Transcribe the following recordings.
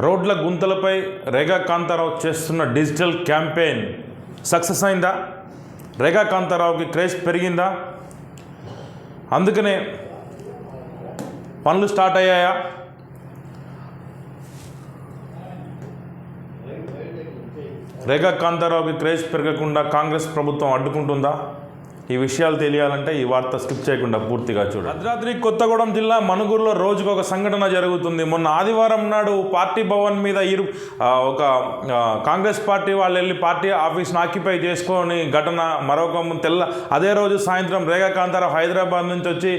రోడ్ల గుంతలపై రేగా కాంతారావు చేస్తున్న digital campaign success అయిందా? రేగా కాంతారావుకి క్రేజ్ పెరిగిందా? అందుకనే పనులు స్టార్ట్ అయ్యాయా? రేగా కాంతారావుకి క్రేజ్ పెరగకుండా కాంగ్రెస్ ప్రభుత్వం అడ్డుకుంటుందా? ఈ విషయాలు తెలియాలంటే ఈ వార్త స్కిప్ చేయకుండా పూర్తిగా చూడండి. భద్రాద్రి కొత్తగూడెం జిల్లా మనుగురులో రోజుకు ఒక సంఘటన జరుగుతుంది. మొన్న ఆదివారం నాడు పార్టీ భవన్ మీద ఇరు ఒక కాంగ్రెస్ పార్టీ వాళ్ళు వెళ్ళి పార్టీ ఆఫీస్ని ఆక్యుపై చేసుకొని ఘటన మరొక తెల్ల అదే రోజు సాయంత్రం రేగా కాంతారావు హైదరాబాద్ నుంచి వచ్చి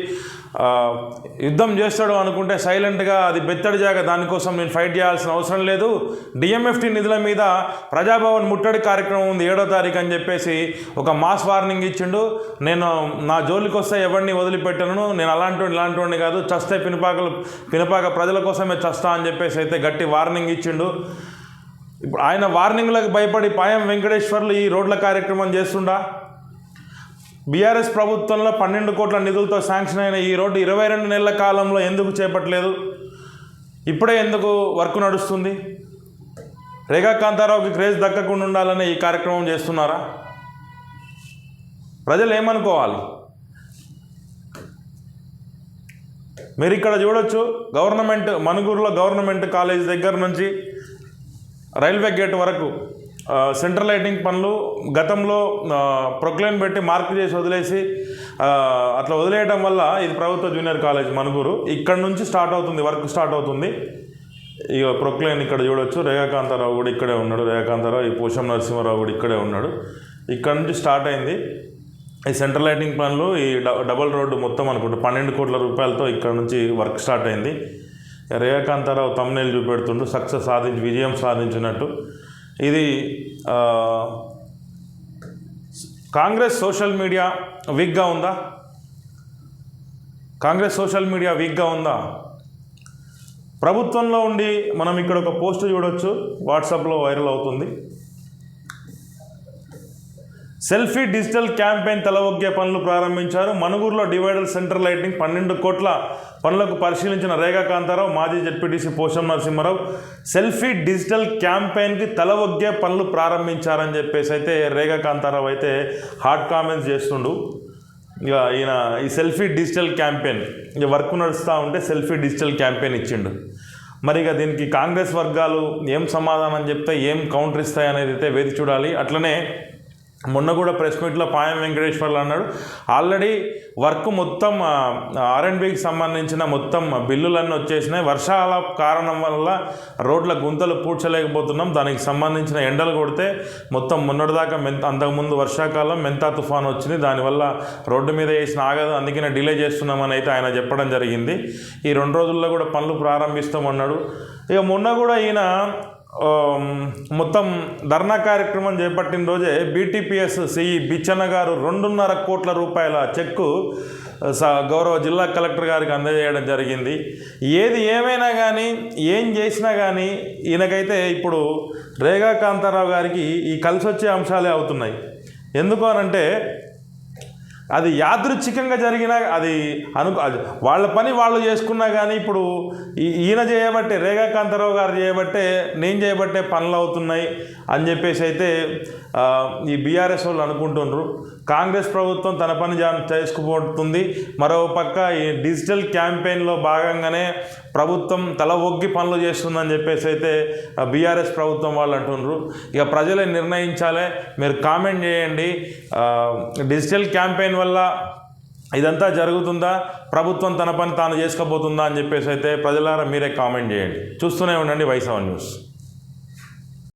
యుద్ధం చేస్తాడు అనుకుంటే సైలెంట్గా అది బెత్తడి జాగ దానికోసం నేను ఫైట్ చేయాల్సిన అవసరం లేదు. డిఎంఎఫ్టీ నిధుల మీద ప్రజాభవన్ ముట్టడి కార్యక్రమం ఉంది ఏడో తారీఖు అని చెప్పేసి ఒక మాస్ వార్నింగ్ ఇచ్చిండు. నేను నా జోలికి వస్తే ఎవరిని వదిలిపెట్టను నేను అలాంటి ఇలాంటి వాడిని కాదు చస్తే పినపాకలు పినపాక ప్రజల కోసమే చస్తా అని చెప్పేసి అయితే గట్టి వార్నింగ్ ఇచ్చిండు. ఇప్పుడు ఆయన వార్నింగ్లకు భయపడి పాయం వెంకటేశ్వర్లు ఈ రోడ్ల కార్యక్రమం చేస్తుండా? బీఆర్ఎస్ ప్రభుత్వంలో పన్నెండు కోట్ల నిధులతో శాంక్షన్ అయిన ఈ రోడ్డు ఇరవై రెండు నెలల కాలంలో ఎందుకు చేపట్టలేదు? ఇప్పుడే ఎందుకు వర్క్ నడుస్తుంది? రేఖా కాంతారావుకి క్రేజ్ దక్కకుండా ఉండాలని ఈ కార్యక్రమం చేస్తున్నారా? ప్రజలు ఏమనుకోవాలి మీరు ఇక్కడ చూడొచ్చు గవర్నమెంట్ మనుగూరులో గవర్నమెంట్ కాలేజ్ దగ్గర నుంచి రైల్వే గేట్ వరకు సెంట్రల్ లైటింగ్ పనులు గతంలో ప్రొక్లైన్ పెట్టి మార్క్ చేసి వదిలేసి అట్లా వదిలేయడం వల్ల ఇది ప్రభుత్వ జూనియర్ కాలేజ్ మనుగురు ఇక్కడ నుంచి స్టార్ట్ అవుతుంది వర్క్ స్టార్ట్ అవుతుంది. ఇక ప్రొక్లైన్ ఇక్కడ చూడొచ్చు రేఖాకాంతారావు కూడా ఇక్కడే ఉన్నాడు రేఖాకాంతారావు ఈ పోషం నరసింహారావు కూడా ఇక్కడే ఉన్నాడు. ఇక్కడ నుంచి స్టార్ట్ అయింది. ఈ సెంట్రల్ లైటింగ్ పనులు ఈ డబల్ రోడ్డు మొత్తం అనుకుంటా పన్నెండు కోట్ల రూపాయలతో ఇక్కడ నుంచి వర్క్ స్టార్ట్ అయింది. రేఖాంతారావు తమ్నేలు చూపెడుతుండు సక్సెస్ సాధించి విజయం సాధించినట్టు. ఇది కాంగ్రెస్ సోషల్ మీడియా వీక్గా ఉందా? కాంగ్రెస్ సోషల్ మీడియా వీక్గా ఉందా? ప్రభుత్వంలో ఉండి మనం ఇక్కడ ఒక పోస్ట్ చూడొచ్చు వాట్సాప్లో వైరల్ అవుతుంది. సెల్ఫీ డిజిటల్ క్యాంపెయిన్ తలవొగ్గే పనులు ప్రారంభించారు. మనుగూరులో డివైడర్ సెంటర్ లైటింగ్ పన్నెండు కోట్ల పనులకు పరిశీలించిన రేఖా కాంతారావు మాజీ ZPTC Posham Narasimha Rao selfie digital క్యాంపెయిన్కి తలవొగ్గే పనులు ప్రారంభించారని చెప్పేసి అయితే రేఖా కాంతారావు అయితే హాట్ కామెంట్స్ చేస్తుండు. ఇక ఈయన ఈ సెల్ఫీ డిజిటల్ క్యాంపెయిన్ ఇక వర్క్ నడుస్తూ ఉంటే సెల్ఫీ డిజిటల్ క్యాంపెయిన్ ఇచ్చిండు. మరి ఇక దీనికి కాంగ్రెస్ వర్గాలు ఏం సమాధానం చెప్తే ఏం కౌంటర్ ఇస్తాయి అనేది అయితే వేది చూడాలి. అట్లనే మొన్న కూడా ప్రెస్ మీట్లో పాయం వెంకటేశ్వర్లు అన్నాడు ఆల్రెడీ వర్క్ మొత్తం ఆర్ అండ్ బికి సంబంధించిన మొత్తం బిల్లులన్నీ వచ్చేసినాయి. వర్షాల కారణం వల్ల రోడ్ల గుంతలు పూడ్చలేకపోతున్నాం. దానికి సంబంధించిన ఎండలు కొడితే మొత్తం మొన్నటిదాకా మెంత అంతకుముందు వర్షాకాలం మెంతా తుఫాన్ వచ్చింది. దానివల్ల రోడ్డు మీద వేసిన ఆగదు. అందుకనే డిలే చేస్తున్నామని అయితే ఆయన చెప్పడం జరిగింది. ఈ రెండు రోజుల్లో కూడా పనులు ప్రారంభిస్తామన్నాడు. ఇక మొన్న కూడా ఈయన మొత్తం ధర్నా కార్యక్రమం చేపట్టిన రోజే బీటీపీఎస్ సిఈ బిచ్చన్న గారు రెండున్నర కోట్ల రూపాయల చెక్కు స గౌరవ జిల్లా కలెక్టర్ గారికి అందజేయడం జరిగింది. ఏది ఏమైనా కానీ ఏం చేసినా కానీ ఈయనకైతే ఇప్పుడు రేగా కాంతారావు గారికి ఈ కలిసి వచ్చే అంశాలే అవుతున్నాయి. ఎందుకు అనంటే అది యాదృచ్ఛికంగా జరిగిన అది అను అది వాళ్ళ పని వాళ్ళు చేసుకున్నా కానీ ఇప్పుడు ఈ- ఈయన చేయబట్టే రేఖాకాంతారావు గారు చేయబట్టే నేను చేయబట్టే పనులు అవుతున్నాయి అని చెప్పేసి అయితే ఈ బీఆర్ఎస్ వాళ్ళు అనుకుంటున్నారు కాంగ్రెస్ ప్రభుత్వం తన పని చేసుకుపోతుంది. మరో పక్క ఈ డిజిటల్ క్యాంపెయిన్లో భాగంగానే ప్రభుత్వం తల ఒగ్గి పనులు చేస్తుందని చెప్పేసి అయితే బీఆర్ఎస్ ప్రభుత్వం వాళ్ళు అంటున్నారు ఇక ప్రజలే నిర్ణయించాలి. మీరు కామెంట్ చేయండి. డిజిటల్ క్యాంపెయిన్ వల్ల ఇదంతా జరుగుతుందా? ప్రభుత్వం తన పని తాను చేసుకోబోతుందా అని చెప్పేసి అయితే ప్రజలారా మీరే కామెంట్ చేయండి. చూస్తూనే ఉండండి వైసవ న్యూస్.